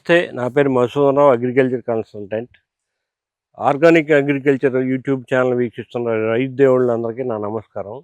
నమస్తే నా పేరు Madhusudanarao agriculture consultant organic agriculture YouTube channel వీక్షిస్తున్న రైతు దేవుళ్ళందరికీ నా నమస్కారం.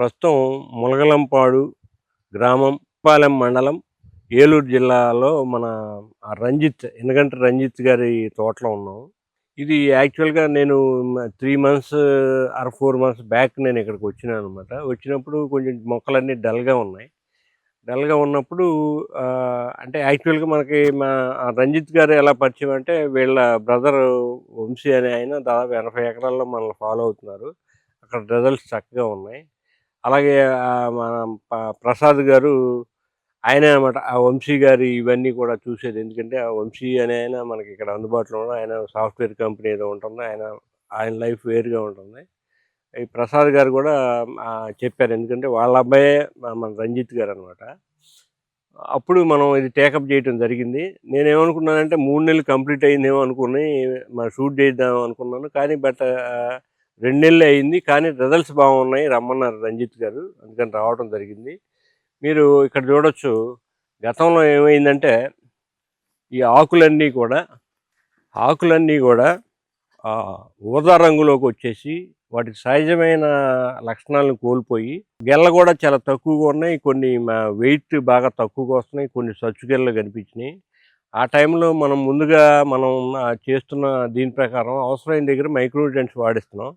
ప్రస్తుతం ములగలంపాడు గ్రామం పాలెం మండలం ఏలూరు జిల్లాలో మన రంజిత్ ఎందుకంటే రంజిత్ గారి తోటలో ఉన్నాం. ఇది యాక్చువల్గా నేను three months or four months back నేను ఇక్కడికి వచ్చినాను అనమాట వచ్చినప్పుడు కొంచెం మొక్కలన్నీ డల్గా ఉన్నాయి. డల్గా ఉన్నప్పుడు అంటే యాక్చువల్గా మనకి మా రంజిత్ గారు ఎలా పరిచయం అంటే వీళ్ళ బ్రదర్ వంశీ అనే ఆయన దాదాపు ఎనభై ఎకరాల్లో మనల్ని ఫాలో అవుతున్నారు. అక్కడ రిజల్ట్స్ చక్కగా ఉన్నాయి. అలాగే మన ప్రసాద్ గారు ఆయన అనమాట ఆ వంశీ గారి ఇవన్నీ కూడా చూసేది. ఎందుకంటే ఆ వంశీ అనే ఆయన మనకి ఇక్కడ అందుబాటులో ఉన్న ఆయన సాఫ్ట్వేర్ కంపెనీ ఏదో ఉంటుంది. ఆయన ఆయన లైఫ్ వేరుగా ఉంటుంది. ఈ ప్రసాద్ గారు కూడా చెప్పారు. ఎందుకంటే వాళ్ళ అబ్బాయే మన రంజిత్ గారు అనమాట అప్పుడు మనం ఇది టేకప్ చేయడం జరిగింది. నేనేమనుకున్నానంటే మూడు నెలలు కంప్లీట్ అయిందేమో అనుకుని మన షూట్ చేద్దాం అనుకున్నాను. కానీ బట్ రెండు నెలలు అయింది కానీ రిజల్ట్స్ బాగున్నాయి. రమ్మన్నారు రంజిత్ గారు. అందుకని రావడం జరిగింది. మీరు ఇక్కడ చూడొచ్చు గతంలో ఏమైందంటే ఈ ఆకులన్నీ కూడా ఆకులన్నీ కూడా ఊదా రంగులోకి వచ్చేసి వాటి సహజమైన లక్షణాలను కోల్పోయి గెల్ల కూడా చాలా తక్కువగా ఉన్నాయి. కొన్ని వెయిట్ బాగా తక్కువగా వస్తున్నాయి. కొన్ని సచ్చు గెల్లలు కనిపించినాయి. ఆ టైంలో మనం ముందుగా మనం చేస్తున్న దీని ప్రకారం అవసరమైన దగ్గర మైక్రోన్యూట్రియన్స్ వాడిస్తున్నాం.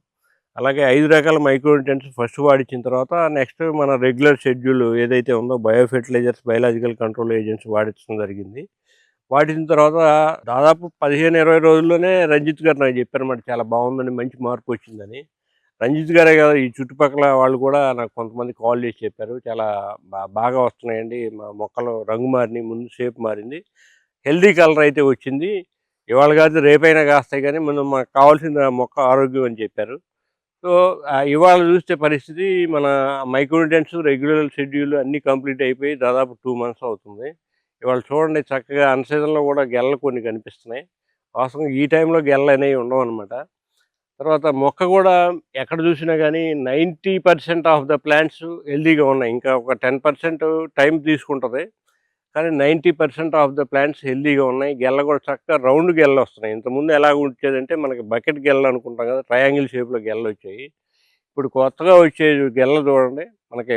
అలాగే ఐదు రకాల మైక్రోన్యూట్రియన్స్ ఫస్ట్ వాడిచ్చిన తర్వాత నెక్స్ట్ మన రెగ్యులర్ షెడ్యూల్ ఏదైతే ఉందో bio fertilisers biological control agents వాడించడం జరిగింది. వాడిన తర్వాత దాదాపు పదిహేను ఇరవై రోజుల్లోనే రంజిత్ గారు నాకు చెప్పారన్నమాట చాలా బాగుందని మంచి మార్పు వచ్చిందని. రంజిత్ గారే కదా ఈ చుట్టుపక్కల వాళ్ళు కూడా నాకు కొంతమంది కాల్ చేసి చెప్పారు చాలా బాగా వస్తున్నాయండి మా మొక్కలు రంగు మారినాయి ముందు షేప్ మారింది హెల్దీ కలర్ అయితే వచ్చింది ఇవాళ కాదు రేపైనా కాస్తాయి కానీ మనం మాకు కావాల్సిన మొక్క ఆరోగ్యం అని చెప్పారు. సో ఇవాళ చూస్తే పరిస్థితి మన మైక్రోడెంట్స్ రెగ్యులర్ షెడ్యూల్ అన్నీ కంప్లీట్ అయిపోయి దాదాపు టూ మంత్స్ అవుతుంది. ఇవాళ చూడండి చక్కగా అన్ సీజన్లో కూడా గెల్ల కొన్ని కనిపిస్తున్నాయి. వాస్తవంగా ఈ టైంలో గెల్ల అనేవి ఉండవు అనమాట తర్వాత మొక్క కూడా ఎక్కడ చూసినా కానీ ninety percent of the plants హెల్దీగా ఉన్నాయి. ఇంకా ఒక టెన్ పర్సెంట్ టైం తీసుకుంటుంది. కానీ ninety percent of the plants హెల్దీగా ఉన్నాయి. గెల్ల కూడా చక్కగా రౌండ్ గెల్ల వస్తున్నాయి. ఇంతకుముందు ఎలా ఉంచేదంటే మనకి బకెట్ గెల్ల అనుకుంటాం కదా ట్రయాంగిల్ షేప్లో గెల్ల వచ్చాయి. ఇప్పుడు కొత్తగా వచ్చే గెల్ల చూడండి మనకి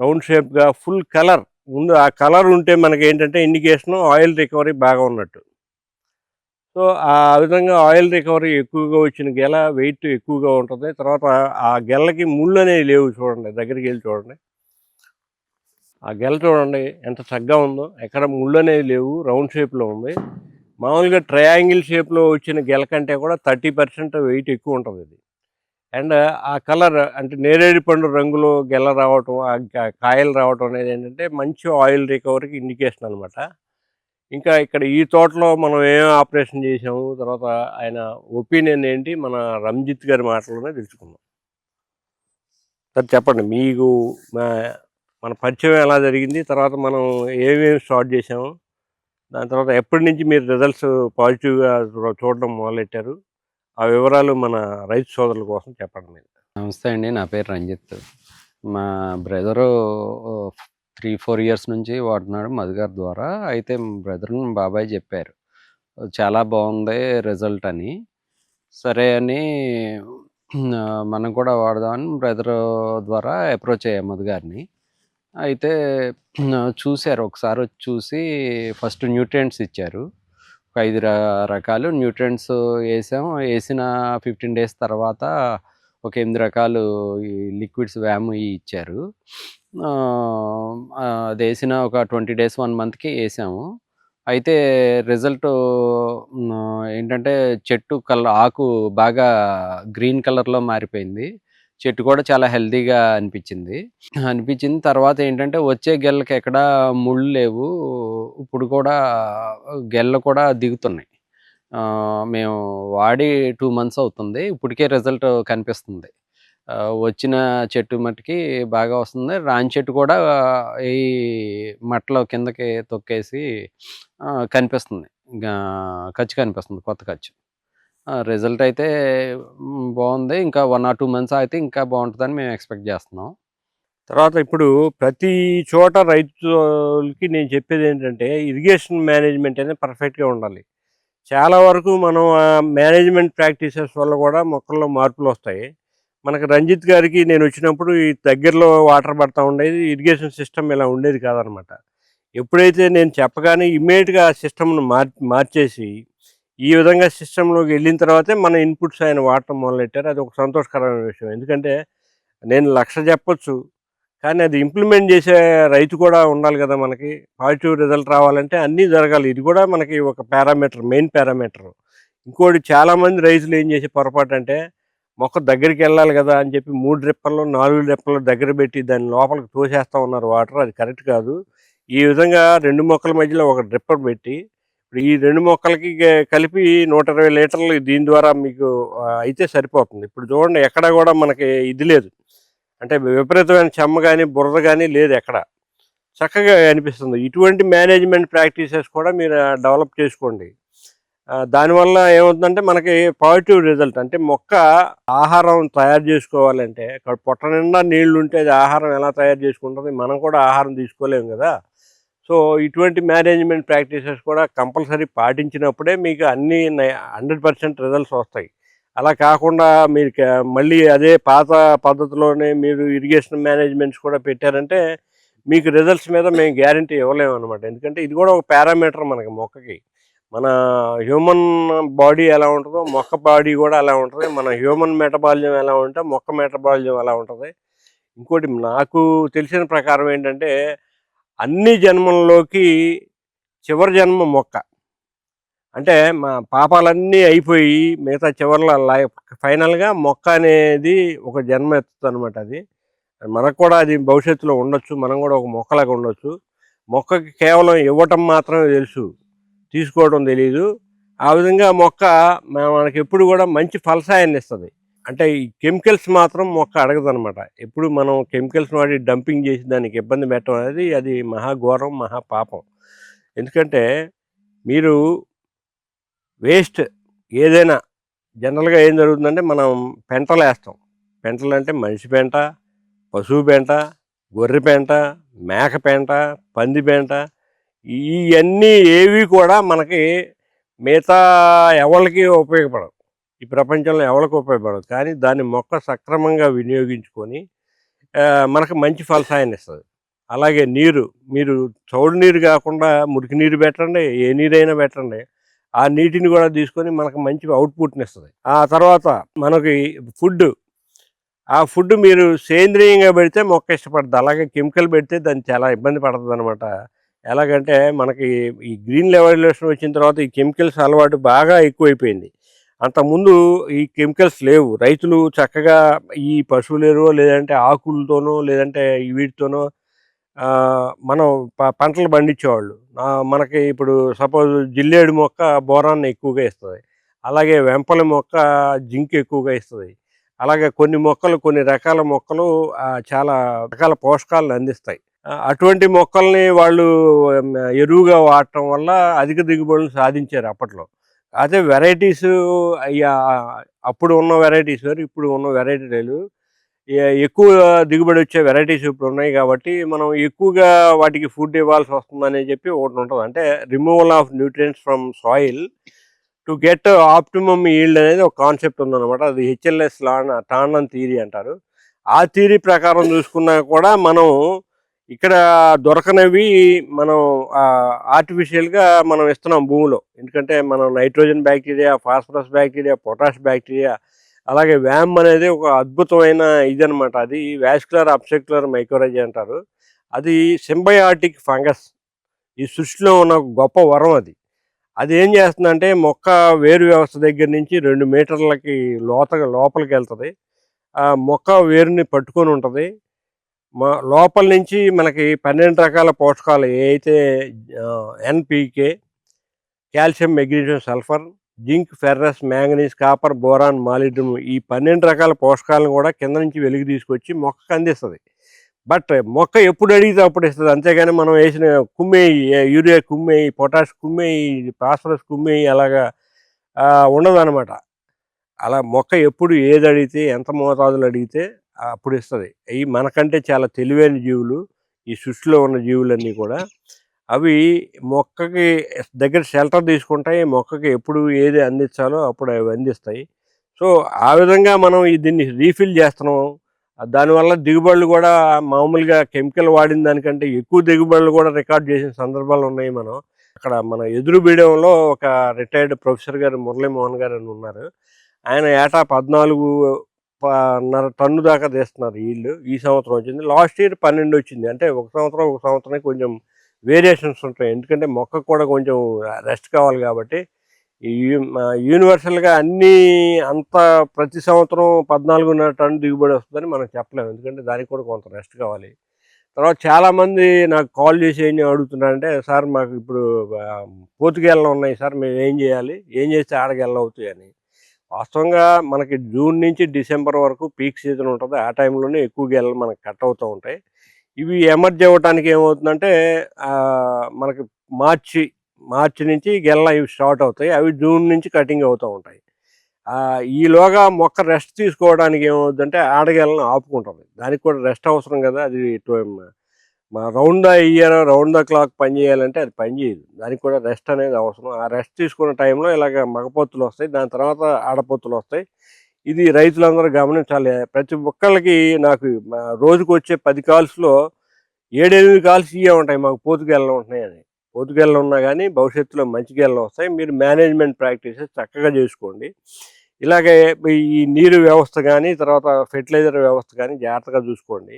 రౌండ్ షేప్గా ఫుల్ కలర్. ముందు ఆ కలర్ ఉంటే మనకి ఏంటంటే ఇండికేషన్ ఆయిల్ రికవరీ బాగా ఉన్నట్టు. సో ఆ విధంగా ఆయిల్ రికవరీ ఎక్కువగా వచ్చిన గెల వెయిట్ ఎక్కువగా ఉంటుంది. తర్వాత ఆ గెల్లకి ముళ్ళు అనేవి లేవు చూడండి దగ్గరికి వెళ్ళి చూడండి. ఆ గెల చూడండి ఎంత చక్కగా ఉందో. ఎక్కడ ముళ్ళు అనేవి లేవు రౌండ్ షేప్లో ఉంది. మామూలుగా ట్రయాంగిల్ షేప్లో వచ్చిన గెల కంటే కూడా థర్టీ పర్సెంట్ వెయిట్ ఎక్కువ ఉంటుంది ఇది. అండ్ ఆ కలర్ అంటే నేరేడు పండు రంగులో గెల రావటం ఆ కాయలు రావటం అనేది ఏంటంటే మంచి ఆయిల్ రికవరీకి ఇండికేషన్ అనమాట ఇంకా ఇక్కడ ఈ తోటలో మనం ఏం ఆపరేషన్ చేసాము తర్వాత ఆయన ఒపీనియన్ ఏంటి మన రంజిత్ గారి మాటలోనే తెలుసుకుందాం. సార్ చెప్పండి మీకు మన పరిచయం ఎలా జరిగింది తర్వాత మనం ఏమేమి స్టార్ట్ చేసాము దాని తర్వాత ఎప్పటి నుంచి మీరు రిజల్ట్స్ పాజిటివ్గా చూడడం మొదలెట్టారు ఆ వివరాలు మన రైతు సోదరుల కోసం చెప్పండి మీరు. నమస్తే అండి నా పేరు రంజిత్. మా బ్రదరు త్రీ ఫోర్ ఇయర్స్ నుంచి వాడుతున్నాడు మధుగారి ద్వారా. అయితే బ్రదర్ బాబాయ్ చెప్పారు చాలా బాగుంది రిజల్ట్ అని. సరే అని మనం కూడా వాడదామని బ్రదర్ ద్వారా అప్రోచ్ అయ్యాం మధుగారిని. అయితే చూశారు. ఒకసారి వచ్చి చూసి ఫస్ట్ న్యూట్రియంట్స్ ఇచ్చారు. ఒక ఐదు రకాలు న్యూట్రియంట్స్ వేసాం వేసిన ఫిఫ్టీన్ డేస్ తర్వాత ఒక ఎనిమిది రకాలు ఈ లిక్విడ్స్ వ్యామ్ ఇవి ఇచ్చారు. అది వేసిన ఒక ట్వంటీ డేస్ వన్ మంత్కి వేసాము. అయితే రిజల్ట్ ఏంటంటే చెట్టు కలర్ ఆకు బాగా గ్రీన్ కలర్లో మారిపోయింది. చెట్టు కూడా చాలా హెల్దీగా అనిపించింది. అనిపించింది తర్వాత ఏంటంటే వచ్చే గెల్లకి ఎక్కడ ముళ్ళు లేవు. ఇప్పుడు కూడా గెల్ల కూడా దిగుతున్నాయి. మేము వాడి టూ మంత్స్ అవుతుంది. ఇప్పటికే రిజల్ట్ కనిపిస్తుంది. వచ్చిన చెట్టు మట్టుకి బాగా వస్తుంది. రాని చెట్టు కూడా ఈ మట్టలో కిందకి తొక్కేసి కనిపిస్తుంది. ఖర్చు కనిపిస్తుంది. కొత్త ఖర్చు రిజల్ట్ అయితే బాగుంది. ఇంకా వన్ ఆర్ టూ మంత్స్ అయితే ఇంకా బాగుంటుందని మేము ఎక్స్పెక్ట్ చేస్తున్నాం. తర్వాత ఇప్పుడు ప్రతి చోట రైతులకి నేను చెప్పేది ఏంటంటే ఇరిగేషన్ మేనేజ్మెంట్ అనేది పర్ఫెక్ట్గా ఉండాలి. చాలా వరకు మనం మేనేజ్మెంట్ ప్రాక్టీసెస్ వల్ల కూడా మొక్కల్లో మార్పులు వస్తాయి. మనకు రంజిత్ గారికి నేను వచ్చినప్పుడు ఈ దగ్గరలో వాటర్ పడతా ఉండేది ఇరిగేషన్ సిస్టమ్ ఇలా ఉండేది కాదనమాట. ఎప్పుడైతే నేను చెప్పగానే ఇమ్మీడియట్గా ఆ సిస్టమ్ను మార్ మార్చేసి ఈ విధంగా సిస్టంలోకి వెళ్ళిన తర్వాతే మన ఇన్పుట్స్ ఆయన వాడటం మొదలెట్టారు. అది ఒక సంతోషకరమైన విషయం. ఎందుకంటే నేను లక్ష చెప్పొచ్చు కానీ అది ఇంప్లిమెంట్ చేసే రైతు కూడా ఉండాలి కదా మనకి. పాజిటివ్ రిజల్ట్ రావాలంటే అన్నీ జరగాలి. ఇది కూడా మనకి ఒక పారామీటర్ మెయిన్ పారామీటర్ ఇంకోటి చాలామంది రైతులు ఏం చేసే పొరపాటు అంటే మొక్క దగ్గరికి వెళ్ళాలి కదా అని చెప్పి మూడు రెప్పల్లో నాలుగు రెప్పల్లో దగ్గర పెట్టి దాని లోపలికి తోసేస్తూ ఉన్నారు వాటర్. అది కరెక్ట్ కాదు. ఈ విధంగా రెండు మొక్కల మధ్యలో ఒక డ్రిప్పర్ పెట్టి ఇప్పుడు ఈ రెండు మొక్కలకి కలిపి నూట ఇరవై లీటర్లు దీని ద్వారా మీకు అయితే సరిపోతుంది. ఇప్పుడు చూడండి ఎక్కడ కూడా మనకి ఇది లేదు. అంటే విపరీతమైన చెమ్మ కానీ బురద కానీ లేదు ఎక్కడ. చక్కగా అనిపిస్తుంది. ఇటువంటి మేనేజ్మెంట్ ప్రాక్టీసెస్ కూడా మీరు డెవలప్ చేసుకోండి. దానివల్ల ఏమవుతుందంటే మనకి పాజిటివ్ రిజల్ట్. అంటే మొక్క ఆహారం తయారు చేసుకోవాలంటే అక్కడ పొట్ట నిండా నీళ్ళు ఉంటే అది ఆహారం ఎలా తయారు చేసుకుంటుంది? మనం కూడా ఆహారం తీసుకోలేము కదా. సో ఇటువంటి మేనేజ్మెంట్ ప్రాక్టీసెస్ కూడా కంపల్సరీ పాటించినప్పుడే మీకు అన్ని హండ్రెడ్ పర్సెంట్ రిజల్ట్స్ వస్తాయి. అలా కాకుండా మీరు మళ్ళీ అదే పాత పద్ధతిలోనే మీరు ఇరిగేషన్ మేనేజ్మెంట్స్ కూడా పెట్టారంటే మీకు రిజల్ట్స్ మీద మేము గ్యారంటీ ఇవ్వలేము అనమాట ఎందుకంటే ఇది కూడా ఒక పారామీటర్ మనకి మొక్కకి. మన హ్యూమన్ బాడీ ఎలా ఉంటుందో మొక్క బాడీ కూడా అలా ఉంటుంది. మన హ్యూమన్ మెటబాలిజం ఎలా ఉంటే మొక్క మెటబాలిజం ఎలా ఉంటుంది. ఇంకోటి నాకు తెలిసిన ప్రకారం ఏంటంటే అన్ని జన్మల్లోకి చివరి జన్మ మొక్క. అంటే మా పాపాలన్నీ అయిపోయి మిగతా చివరిలో లైఫ్ ఫైనల్గా మొక్క అనేది ఒక జన్మ ఎత్తుతుంది అనమాట అది. మనకు కూడా అది భవిష్యత్తులో ఉండొచ్చు మనం కూడా ఒక మొక్కలాగా ఉండొచ్చు. మొక్కకి కేవలం ఇవ్వటం మాత్రమే తెలుసు తీసుకోవడం తెలియదు ఆ విధంగా మొక్క మనకి ఎప్పుడు కూడా మంచి ఫలసాయాన్ని ఇస్తుంది. అంటే ఈ కెమికల్స్ మాత్రం మొక్క అడగదు అనమాట ఎప్పుడు మనం కెమికల్స్ వాడి డంపింగ్ చేసి దానికి ఇబ్బంది పెట్టడం అనేది అది మహాఘోరం మహాపాపం ఎందుకంటే మీరు వేస్ట్ ఏదైనా జనరల్గా ఏం జరుగుతుందంటే మనం పెంటలు వేస్తాం పెంటలు అంటే మనిషి పెంట పశువు పెంట గొర్రె పెంట మేక పెంట పంది పెంట ఇవన్నీ ఏవి కూడా మనకి మిగతా ఎవరికి ఉపయోగపడవు. ఈ ప్రపంచంలో ఎవరికి ఉపయోగపడదు. కానీ దాన్ని మొక్క సక్రమంగా వినియోగించుకొని మనకు మంచి ఫలసాయాన్ని ఇస్తుంది. అలాగే నీరు మీరు చౌడు నీరు కాకుండా మురికి నీరు పెట్టండి ఏ నీరైనా పెట్టండి ఆ నీటిని కూడా తీసుకొని మనకు మంచి అవుట్పుట్ని ఇస్తుంది. ఆ తర్వాత మనకి ఫుడ్ ఆ ఫుడ్ మీరు సేంద్రియంగా పెడితే మొక్క ఇష్టపడుతుంది అలాగే కెమికల్ పెడితే దాన్ని చాలా ఇబ్బంది పడుతుంది అనమాట ఎలాగంటే మనకి ఈ గ్రీన్ రెవల్యూషన్ వచ్చిన తర్వాత ఈ కెమికల్స్ అలవాటు బాగా ఎక్కువైపోయింది. అంతకుముందు ఈ కెమికల్స్ లేవు. రైతులు చక్కగా ఈ పశువులేరో ఎరువు లేదంటే ఆకులతోనో లేదంటే వీటితోనో మనం ప- పంటలు పండించేవాళ్ళు. మనకి ఇప్పుడు సపోజ్ జిల్లేడు మొక్క బోరాన్ని ఎక్కువగా ఇస్తుంది. అలాగే వెంపల మొక్క జింక్ ఎక్కువగా ఇస్తుంది. అలాగే కొన్ని మొక్కలు కొన్ని రకాల మొక్కలు చాలా రకాల పోషకాలను అందిస్తాయి. అటువంటి మొక్కల్ని వాళ్ళు ఎరువుగా వాడటం వల్ల అధిక దిగుబడులు సాధించారు అప్పట్లో. అదే వెరైటీస్ అయ్యా అప్పుడు ఉన్న వెరైటీస్ వేరు ఇప్పుడు ఉన్న వెరైటీ లేదు. ఎక్కువ దిగుబడి వచ్చే వెరైటీస్ ఇప్పుడు ఉన్నాయి కాబట్టి మనం ఎక్కువగా వాటికి ఫుడ్ ఇవ్వాల్సి వస్తుందని చెప్పి ఒకటి ఉంటుంది. అంటే removal of nutrients from soil to get optimum yield అనేది ఒక కాన్సెప్ట్ ఉందన్నమాట. అది హెచ్ఎల్ఎస్ లా టాండన్ థియరీ అంటారు. ఆ థియరీ ప్రకారం చూసుకున్నా కూడా మనం ఇక్కడ దొరకనవి మనం ఆర్టిఫిషియల్గా మనం ఇస్తున్నాం భూమిలో. ఎందుకంటే మనం nitrogen bacteria phosphorus bacteria potash bacteria అలాగే వ్యామ్ అనేది ఒక అద్భుతమైన ఇదనమాట అది వ్యాస్కులర్ అబ్సెక్యులర్ మైక్రోరజీ అంటారు. అది సింబయాటిక్ ఫంగస్. ఈ సృష్టిలో ఉన్న గొప్ప వరం అది. అది ఏం చేస్తుందంటే మొక్క వేరు వ్యవస్థ దగ్గర నుంచి రెండు మీటర్లకి లోతగా లోపలికి వెళ్తుంది. ఆ మొక్క వేరుని పట్టుకొని ఉంటుంది. మా లోపల నుంచి మనకి పన్నెండు రకాల పోషకాలు ఏవైతే అయితే NPK calcium magnesium sulphur zinc ferrous manganese copper boron molybdenum ఈ పన్నెండు రకాల పోషకాలను కూడా కింద నుంచి వెలికి తీసుకొచ్చి మొక్కకు అందిస్తుంది. బట్ మొక్క ఎప్పుడు అడిగితే అప్పుడు ఇస్తుంది. అంతేగాని మనం వేసిన కుమ్మేయి యూరియా కుమ్మేయి పొటాష్ కుమ్మేయి ఫాస్ఫరస్ కుమ్మేయి అలాగా ఉండదు అనమాట అలా మొక్క ఎప్పుడు ఏది అడిగితే ఎంత మోతాదులు అడిగితే అప్పుడు ఇస్తుంది అవి మనకంటే చాలా తెలివైన జీవులు ఈ సృష్టిలో ఉన్న జీవులన్నీ కూడా అవి మొక్కకి దగ్గర షెల్టర్ తీసుకుంటాయి. మొక్కకి ఎప్పుడు ఏది అందించాలో అప్పుడు అవి అందిస్తాయి. సో ఆ విధంగా మనం ఈ దీన్ని రీఫిల్ చేస్తున్నాం దానివల్ల దిగుబడులు కూడా మామూలుగా కెమికల్ వాడిన దానికంటే ఎక్కువ దిగుబడులు కూడా రికార్డ్ చేసిన సందర్భాలు ఉన్నాయి మనం. అక్కడ మన ఎదురు బీడంలో ఒక రిటైర్డ్ ప్రొఫెసర్ గారు మురళీమోహన్ గారు అని ఉన్నారు. ఆయన ఏటా పద్నాలుగు నర టన్ను దాకా తీస్తున్నారు వీళ్ళు ఈ సంవత్సరం వచ్చింది. లాస్ట్ ఇయర్ పన్నెండు వచ్చింది. అంటే ఒక సంవత్సరం ఒక సంవత్సరం కొంచెం వేరియేషన్స్ ఉంటాయి. ఎందుకంటే మొక్క కూడా కొంచెం రెస్ట్ కావాలి కాబట్టి ఈ యూనివర్సల్గా అన్నీ అంత ప్రతి సంవత్సరం పద్నాలుగున్నర టన్ను దిగుబడి వస్తుందని మనం చెప్పలేము. ఎందుకంటే దానికి కూడా కొంత రెస్ట్ కావాలి. తర్వాత చాలామంది నాకు కాల్ చేసి ఏం అడుగుతున్నారంటే సార్ మాకు ఇప్పుడు పోతుగెళ్ళ ఉన్నాయి సార్ మేము ఏం చేయాలి? ఏం చేస్తే ఆడగెళ్ళ అవుతాయి అని. వాస్తవంగా మనకి జూన్ నుంచి డిసెంబర్ వరకు పీక్ సీజన్ ఉంటుంది. ఆ టైంలోనే ఎక్కువ గేలలు మనకి కట్ అవుతూ ఉంటాయి. ఇవి ఎమర్జీ అవ్వటానికి ఏమవుతుందంటే మనకి మార్చి మార్చి నుంచి గెల్ల ఇవి స్టార్ట్ అవుతాయి. అవి జూన్ నుంచి కటింగ్ అవుతూ ఉంటాయి. ఈలోగా మొక్క రెస్ట్ తీసుకోవడానికి ఏమవుతుందంటే ఆడగెలను ఆపుకుంటుంది. దానికి కూడా రెస్ట్ అవసరం కదా. అది మా round the year round the clock పని చేయాలంటే అది పని చేయదు. దానికి కూడా రెస్ట్ అనేది అవసరం. ఆ రెస్ట్ తీసుకున్న టైంలో ఇలాగ మగపొత్తులు వస్తాయి. దాని తర్వాత ఆడపొత్తులు వస్తాయి. ఇది రైతులందరూ గమనించాలి. ప్రతి ఒక్కళ్ళకి నాకు రోజుకు వచ్చే పది కాల్స్లో ఏడెనిమిది కాల్స్ ఇవే ఉంటాయి. మాకు పోతుగేళ్ళు ఉంటున్నాయి అని. పోతుగెళ్ళలు ఉన్నా కానీ భవిష్యత్తులో మంచి గేళ్ళు వస్తాయి. మీరు మేనేజ్మెంట్ ప్రాక్టీసెస్ చక్కగా చేసుకోండి. ఇలాగే ఈ నీరు వ్యవస్థ కానీ తర్వాత ఫెర్టిలైజర్ వ్యవస్థ కానీ జాగ్రత్తగా చూసుకోండి.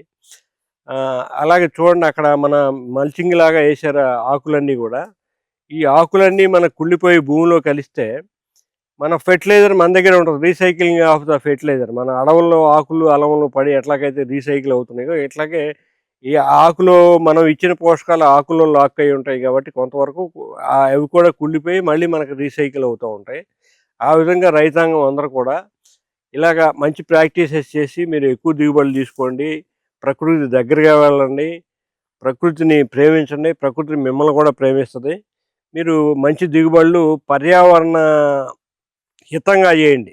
అలాగే చూడండి అక్కడ మన మల్చింగ్ లాగా వేసారు ఆకులన్నీ కూడా. ఈ ఆకులన్నీ మన కుళ్ళిపోయి భూమిలో కలిస్తే మన ఫెర్టిలైజర్ మన దగ్గర ఉంటుంది. Recycling of the fertiliser. మన అడవుల్లో ఆకులు అలవలు పడి ఎట్లాగైతే రీసైకిల్ అవుతున్నాయో ఇట్లాగే ఈ ఆకులో మనం ఇచ్చిన పోషకాలు ఆకులో లాక్ అయి ఉంటాయి కాబట్టి కొంతవరకు అవి కూడా కుళ్ళిపోయి మళ్ళీ మనకు రీసైకిల్ అవుతూ ఉంటాయి. ఆ విధంగా రైతాంగం అందరూ కూడా ఇలాగా మంచి ప్రాక్టీసెస్ చేసి మీరు ఎక్కువ దిగుబడులు తీసుకోండి. ప్రకృతి దగ్గరగా వెళ్ళండి. ప్రకృతిని ప్రేమించండి. ప్రకృతి మిమ్మల్ని కూడా ప్రేమిస్తుంది. మీరు మంచి దిగుబడులు పర్యావరణ హితంగా చేయండి.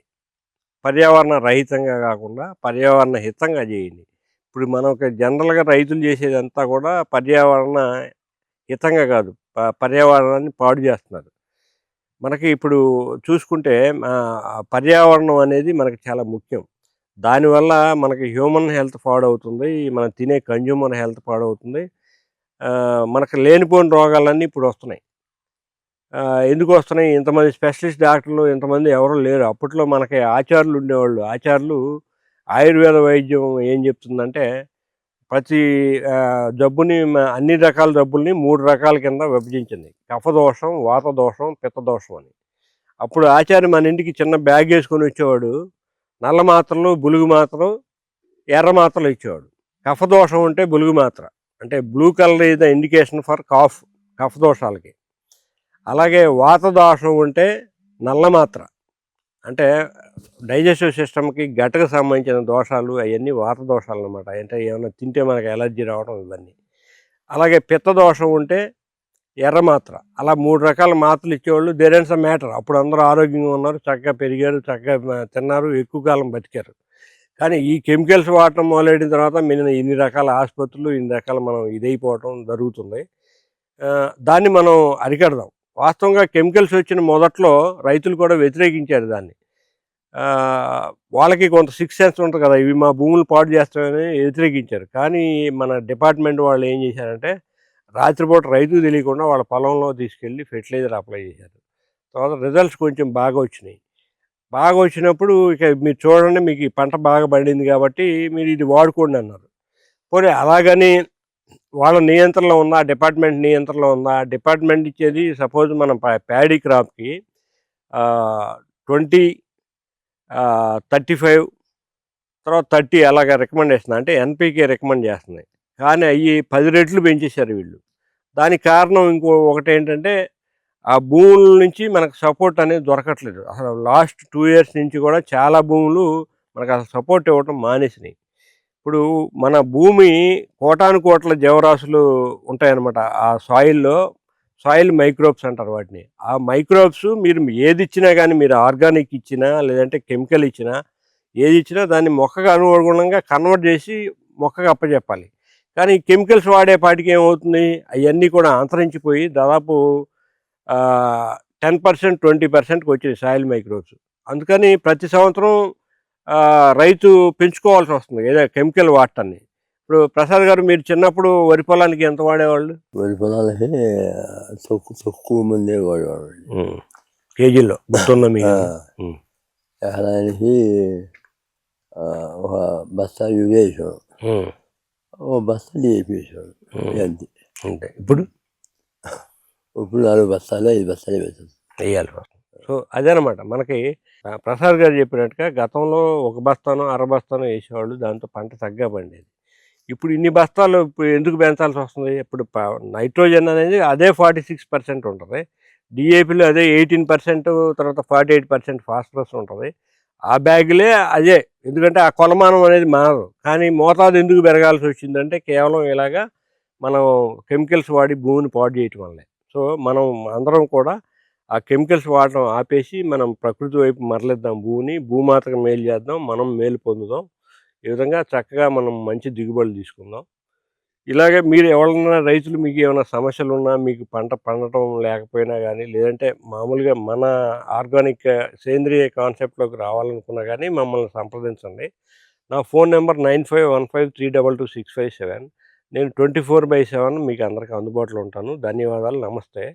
పర్యావరణ రహితంగా కాకుండా పర్యావరణ హితంగా చేయండి. ఇప్పుడు మనం జనరల్గా రైతులు చేసేదంతా కూడా పర్యావరణ హితంగా కాదు. పర్యావరణాన్ని పాడు చేస్తున్నారు. మనకి ఇప్పుడు చూసుకుంటే పర్యావరణం అనేది మనకి చాలా ముఖ్యం. దానివల్ల మనకి హ్యూమన్ హెల్త్ పాడవుతుంది మనం తినే కన్జ్యూమర్ హెల్త్ పాడవుతుంది. మనకు లేనిపోయిన రోగాలన్నీ ఇప్పుడు వస్తున్నాయి. ఎందుకు వస్తున్నాయి? ఇంతమంది స్పెషలిస్ట్ డాక్టర్లు ఇంతమంది ఎవరు లేరు. అప్పట్లో మనకి ఆచార్యులు ఉండేవాళ్ళు. ఆచార్యులు ఆయుర్వేద వైద్యం ఏం చెప్తుందంటే ప్రతి జబ్బుని అన్ని రకాల జబ్బుల్ని మూడు రకాల కింద విభజించింది. కఫదోషం వాతదోషం పిత్తదోషం అని. అప్పుడు ఆచార్య మన ఇంటికి చిన్న బ్యాగ్ వేసుకొని వచ్చేవాడు. నల్ల మాత్రలు బులుగు మాత్రం ఎర్ర మాత్రలు ఇచ్చేవాడు. కఫదోషం ఉంటే బులుగు మాత్ర. అంటే blue colour is the indication for kapha కఫదోషాలకి అలాగే వాతదోషం ఉంటే నల్ల మాత్ర. అంటే డైజెస్టివ్ సిస్టమ్కి గట్టకు సంబంధించిన దోషాలు అవన్నీ వాత దోషాలు అనమాట అంటే ఏమైనా తింటే మనకి ఎలర్జీ రావడం ఇవన్నీ. అలాగే పిత్త దోషం ఉంటే ఎర్ర మాత్ర. అలా మూడు రకాల మాత్రలు ఇచ్చేవాళ్ళు. దేర్ ఎన్స్ మ్యాటర్ అప్పుడు అందరూ ఆరోగ్యంగా ఉన్నారు. చక్కగా పెరిగారు. చక్కగా తిన్నారు. ఎక్కువ కాలం బతికారు. కానీ ఈ కెమికల్స్ వాడటం మొదలెడిన తర్వాత మిగిలిన ఇన్ని రకాల ఆసుపత్రులు ఇన్ని రకాల మనం ఇదైపోవటం జరుగుతుంది. దాన్ని మనం అరికడదాం. వాస్తవంగా కెమికల్స్ వచ్చిన మొదట్లో రైతులు కూడా వ్యతిరేకించారు దాన్ని. వాళ్ళకి కొంత సిక్స్ సెన్స్ ఉంటుంది కదా. ఇవి మా భూములు పాడు చేస్తామని వ్యతిరేకించారు. కానీ మన డిపార్ట్మెంట్ వాళ్ళు ఏం చేశారంటే రాత్రిపూట రైతు తెలియకుండా వాళ్ళ పొలంలో తీసుకెళ్ళి ఫెర్టిలైజర్ అప్లై చేశారు. తర్వాత రిజల్ట్స్ కొంచెం బాగా వచ్చినాయి. బాగా వచ్చినప్పుడు ఇక మీరు చూడండి మీకు ఈ పంట బాగా పండింది కాబట్టి మీరు ఇది వాడుకోండి అన్నారు. పోనీ అలాగని వాళ్ళ నియంత్రణలో ఉందా డిపార్ట్మెంట్ నియంత్రణలో ఉందా? డిపార్ట్మెంట్ ఇచ్చేది సపోజ్ మనం ప్యాడీ క్రాప్కి ట్వంటీ థర్టీ ఫైవ్ తర్వాత థర్టీ అలాగా రికమెండ్ చేస్తుంది అంటే ఎన్పికే రికమెండ్ చేస్తున్నాయి. కానీ అవి పది రెట్లు పెంచేశారు వీళ్ళు. దానికి కారణం ఇంకో ఒకటి ఏంటంటే ఆ భూముల నుంచి మనకు సపోర్ట్ అనేది దొరకట్లేదు. అసలు లాస్ట్ టూ ఇయర్స్ నుంచి కూడా చాలా భూములు మనకు అసలు సపోర్ట్ ఇవ్వటం మానేసినాయి. ఇప్పుడు మన భూమి కోటాను కోట్ల జీవరాశులు ఉంటాయన్నమాట. ఆ సాయిల్లో సాయిల్ మైక్రోబ్స్ అంటారు వాటిని. ఆ మైక్రోబ్స్ మీరు ఏది ఇచ్చినా కానీ మీరు ఆర్గానిక్ ఇచ్చినా లేదంటే కెమికల్ ఇచ్చినా ఏది ఇచ్చినా దాన్ని మొక్కకు అనుగుణంగా కన్వర్ట్ చేసి మొక్కకు అప్పచెప్పాలి కానీ కెమికల్స్ వాడే పాటికి ఏమవుతుంది? అవన్నీ కూడా అంతరించిపోయి దాదాపు టెన్ పర్సెంట్ ట్వంటీ పర్సెంట్కి వచ్చాయి సాయిల్ మైక్రోబ్స్. అందుకని ప్రతి సంవత్సరం రైతు పెంచుకోవాల్సి వస్తుంది ఏదో కెమికల్ వాడటాన్ని. ఇప్పుడు ప్రసాద్ గారు మీరు చిన్నప్పుడు వరి పొలానికి ఎంత వాడేవాళ్ళు? వరి పొలాలకి తక్కువ తక్కువ మంది మీకు ఉమ్. ఎకరానికి ఒక బస్తా యూరియా వేసాడు ఉమ్. ఒక బస్తా డిఏపి వేసాడు ఉమ్. అంతే. అంతే. ఇప్పుడు? ఇప్పుడు నాలుగు బస్తాలు ఐదు బస్తాలు వేసాడు వేయాలి సో అదేనమాట. మనకి ప్రసాద్ గారు చెప్పినట్టుగా గతంలో ఒక బస్తానో అర బస్తానో వేసేవాళ్ళు దాంతో పంట తగ్గా పండేది. ఇప్పుడు ఇన్ని బస్తాలు ఇప్పుడు ఎందుకు పెంచాల్సి వస్తుంది? ఇప్పుడు నైట్రోజన్ అనేది అదే ఫార్టీ సిక్స్ పర్సెంట్ ఉంటుంది. డిఏపిలో అదే ఎయిటీన్ పర్సెంట్ తర్వాత ఫార్టీ ఎయిట్ పర్సెంట్ ఫాస్ఫరస్ ఉంటుంది. ఆ బ్యాగులే అదే. ఎందుకంటే ఆ కొలమానం అనేది మారదు. కానీ మోతాదు ఎందుకు పెరగాల్సి వచ్చిందంటే కేవలం ఇలాగా మనం కెమికల్స్ వాడి భూమిని పాడు చేయటం వల్లే. సో మనం అందరం కూడా ఆ కెమికల్స్ వాడటం ఆపేసి మనం ప్రకృతి వైపు మరలిద్దాం. భూమిని భూమాతకు మేలు చేద్దాం మనం మేలు పొందుదాం. ఈ విధంగా చక్కగా మనం మంచి దిగుబడులు తీసుకుందాం. ఇలాగే మీరు ఎవరన్నా రైతులు మీకు ఏమైనా సమస్యలు ఉన్నా మీకు పంట పండటం లేకపోయినా కానీ లేదంటే మామూలుగా మన ఆర్గానిక్ సేంద్రియ కాన్సెప్ట్లోకి రావాలనుకున్నా కానీ మమ్మల్ని సంప్రదించండి. నా phone number nine five one five three double two six five seven. నేను ట్వంటీ ఫోర్ బై సెవెన్ మీకు అందరికీ అందుబాటులో ఉంటాను. ధన్యవాదాలు. నమస్తే.